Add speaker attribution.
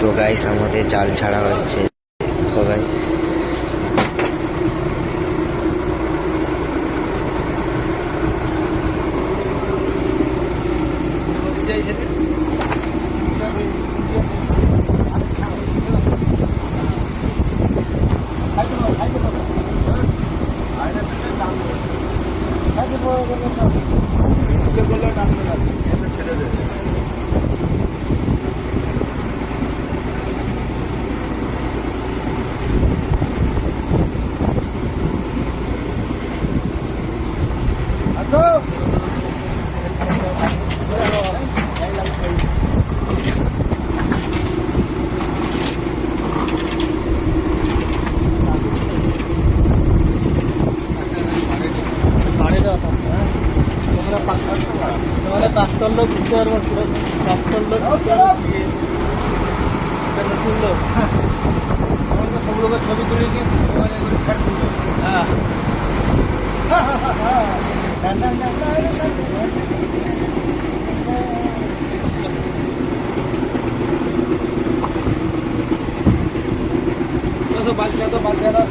Speaker 1: তো গাইস আমাদের জাল ছাড়া হচ্ছে। তো গাইস
Speaker 2: পাঁচতল লোক বুঝতে পারব পাঁচতল লোক নতুন লোক। তো সব লোকের ছবি তুলে 그래서 맞춰도 맞춰라.